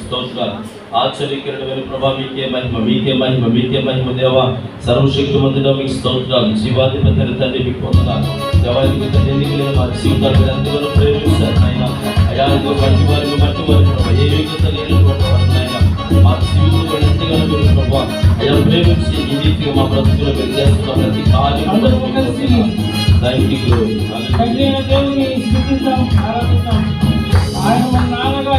మీకు స్తోత్రాలు ఆశ్చర్యకరమైన ప్రభా మీకే మహిమ మీకే మహిమ మీకే మహిమ దేవ. సర్వశక్తిమంతుడా మీకు స్తోత్రాలు. జీవాధిపతి తండ్రి మీకు పొందనాలు దేవానికి తండ్రి ఎన్నిక లేదు మా జీవితాలు మీరు ప్రేమిస్తారు నాయన. అయా ఇదిగో మట్టి వారికి వారికి ఏ మా జీవితంలో ఎంతగానో మీరు ప్రభా అయా ప్రేమించి ఈ రీతిగా మా బ్రతుకులో మీరు చేస్తున్న ప్రతి కార్యం థ్యాంక్ యూ దేవుని ఆయన మన నాన్నగా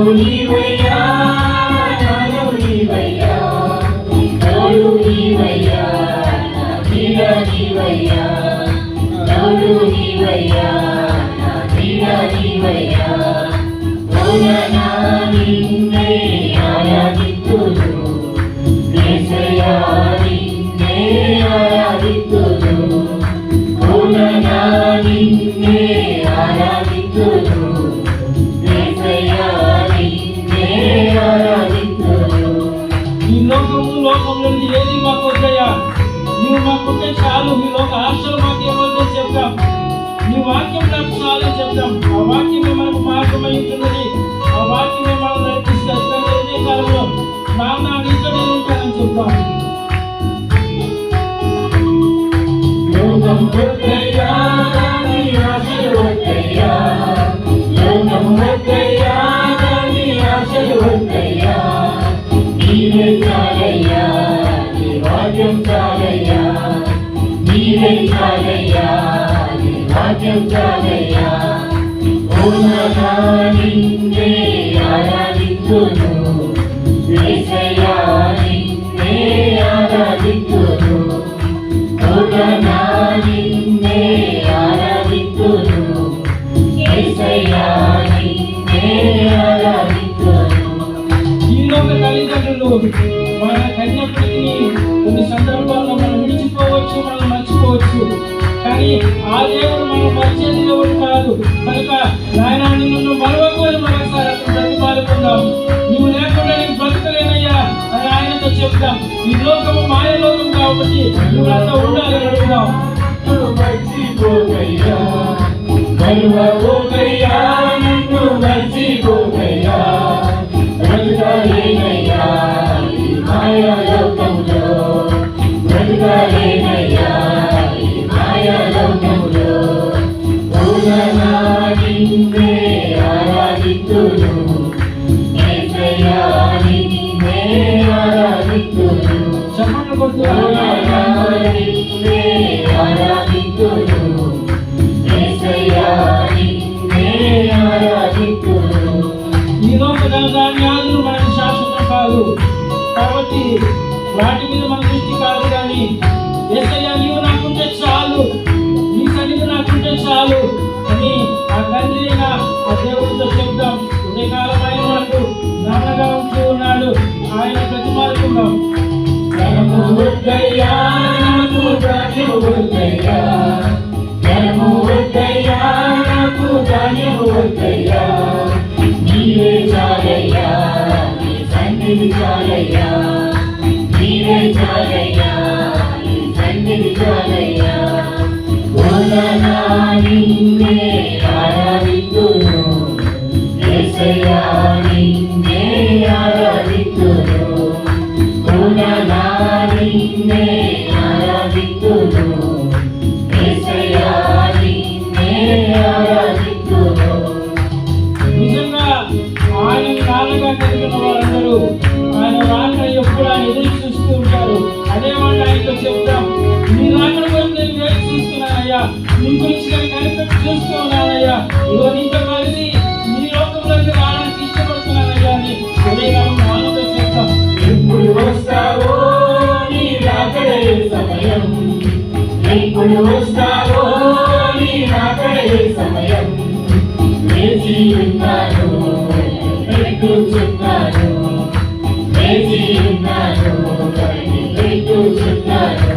అమ్మవునివయ్యా, నాన్నవునివయ్యా, తోడునివయ్యా, నా నీడనివయ్యా, తోడునివయ్యా, నా నీడనివయ్యా, ఓననా నిన్నే ఆరాధింతును, మాకుంటే మీ లోక ఆశలు మాకు ఏమవుతుందో చెప్తాం నీ వాక్యం నాకు చాలు చెప్తాం ఆ వాక్యమే మనకు మార్గమై ఉంటున్నది ఆ వాక్యమే మనం నడిపిస్తారు ఇదే కాలంలో నాన్న నీతో నేను ఉంటానని చెప్తాం లోకం నీవే చాలయ్యా, నీ నిన్నే ఆరాధింతును. యేసయ్యా నిన్నే ఆరాధింతును. పూర్ణనా నిన్నే ఆరాధింతును. యేసయ్యా నిన్నే తల్లిదండ్రులు మన కన్యప్పటికీ కానీ ఆ దేవుడు దేవుడు కాదు కనుక నాయన నిన్ను మరొక మరొకసారి అతను ప్రతిపాదుకుందాం నువ్వు లేకుండా నేను బ్రతకలేనయ్యా అని ఆయనతో చెప్తాం ఈ లోకము మాయ లోకం కాబట్టి నువ్వు అంతా ఉండాలని అడుగుదాం నన్ను మర్చిపోకయ్యా, బ్రతకలేనయ్యా, మాయా లోకంలో. బ్రతకలేనయ్యా, ఈ లోక ధనధాన్యాలు మనకి శాశ్వతం కాదు కాబట్టి వాటి మీద మన దృష్టి కాదు కానీ ఏసయ్యా నీవు నాకుంటే చాలు. నీ సన్నిధి నాకుంటే చాలు అని ఆ తండ్రి అయిన ఆ దేవుడితో చెప్దాం. ఉదయకాలం ఆయన మనకు నాన్నగా ఉంటూ ఉన్నాడు. ఆయన ప్రతిమాలుకుందాం వద్దయ్యా ధనము వద్దయ్యా నాకు ధాన్యము వద్దయ్యా. నీవే చాలయ్యా నీ సన్నిధి చాలయ్యా. నీవే చాలయ్యా నీ సన్నిధి చాలయ్యా. ఓలనా నిన్నే నిన్నే అయ్యా నీ గురించి నేను కనిపెట్టి చూస్తూ ఉన్నానయ్యా ఇదిగో నీతో కలిసి నీ లోకంలోకి రావడానికి ఇష్టపడుతున్నానయ్యా అని ఉదయకాలం వాళ్ళతో చెప్తాం ఎప్పుడు వస్తావో నీ రాకడే సమయం. ఎప్పుడు వస్తావో నీ రాకడే సమయం. వేచి ఉన్నాను ఎదుగుచున్నాను వేచి ఉన్నాను ఎదుగుచున్నాను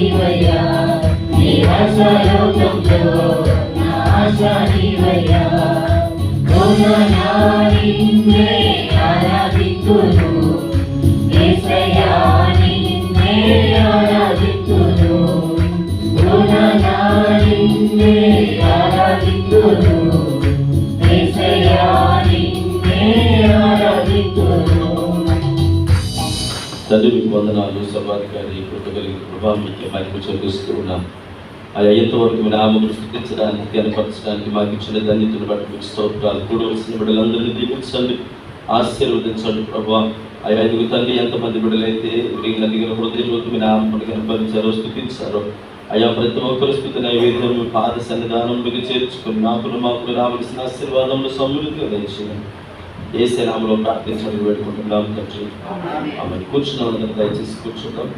నీవయ్యా ఈ ఆశాలోకంలో నా ఆశ నీవయ్యా. వందనాలు సభాధికారి కృప కలిగి మహిమ చెల్లిస్తూ ఉన్నాం. ఆయా ఎంతవరకు మీ నామమును స్థుతించడానికి కనపరచడానికి మాకు ఇచ్చిన ధన్యతను బట్టి మీకు స్తోత్రాలు కూడవలసిన బిడ్డలందరినీ దీవించండి ఆశీర్వదించండి ప్రభా. ఆయా ఐదుగు తల్లి ఎంతమంది బిడ్డలైతే మీకు దిగిన హృదయంలోకి మీ నామమును కనపరిచారో స్థుతించారో. అయ్యా ప్రతి ఒక్కరు స్థుతి నైవేద్యం మీ పాద సన్నిధానంలోకి చేర్చుకుని మాకును మాకు రావలసిన ఆశీర్వాదంలో సమృద్ధిగా దయచేయండి. ఏ నామలో ప్రార్థించడానికి పెట్టుకుంటున్నాం తండ్రి. ఆమె కూర్చున్న దయచేసి కూర్చుందాం.